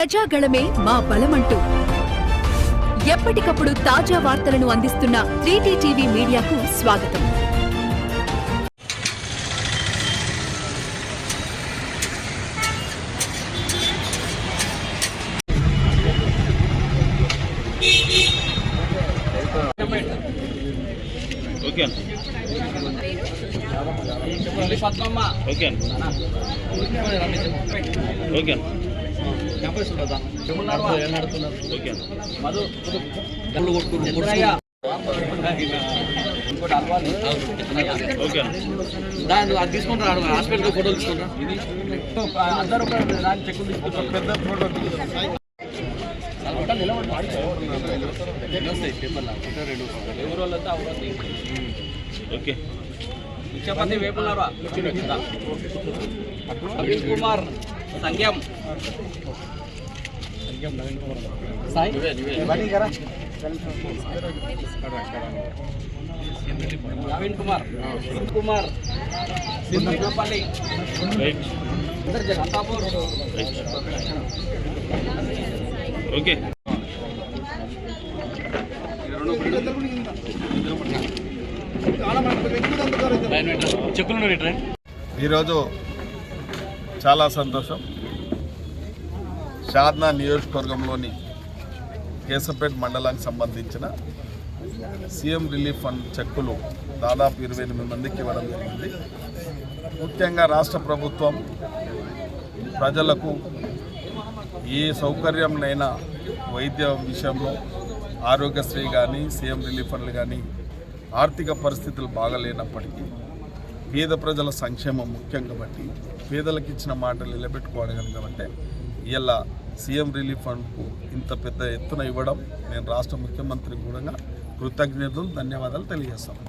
ప్రజాగళమే మా బలమంటూ. ఎప్పటికప్పుడు తాజా వార్తలను అందిస్తున్న త్రీటీ టీవీ మీడియాకు స్వాగతం. ఓకే ఓకే ఓకే అన్న ఓకే. అన్న మధు. డబ్బులు కొట్టుకున్నారు ఇంకోటి అలవాటు. ఓకే. అన్న దాని అది తీసుకుంటారు హాస్పిటల్ ఫోటోలు తీసుకుంటారా అందరూ పెద్ద ఫోటో ఓకే. వేపులారా అభిల్ కుమార్. సంగ్యం Sai? Naveen Kumar. Sindh Kumar. Sindhupalli right Antapur okay. చెక్కులు ఈరోజు చాలా సంతోషం. షాద్నా నియోజకవర్గంలోని కేశంపేట మండలానికి సంబంధించిన సీఎం రిలీఫ్ ఫండ్ చెక్కులు దాదాపు ఇరవై ఎనిమిది మందికి ఇవ్వడం జరిగింది. ముఖ్యంగా రాష్ట్ర ప్రభుత్వం ప్రజలకు ఏ సౌకర్యంనైనా వైద్య విషయంలో ఆరోగ్యశ్రీ కానీ సీఎం రిలీఫ్ ఫండ్లు కానీ ఆర్థిక పరిస్థితులు బాగలేనప్పటికీ పేద ప్రజల సంక్షేమం ముఖ్యం కాబట్టి పేదలకు ఇచ్చిన మాటలు నిలబెట్టుకోవడం కాబట్టి ఇలా సీఎం రిలీఫ్ ఫండ్కు ఇంత పెద్ద ఎత్తున ఇవ్వడం నేను రాష్ట్ర ముఖ్యమంత్రికి కూడా కృతజ్ఞతలు ధన్యవాదాలు తెలియజేస్తాను.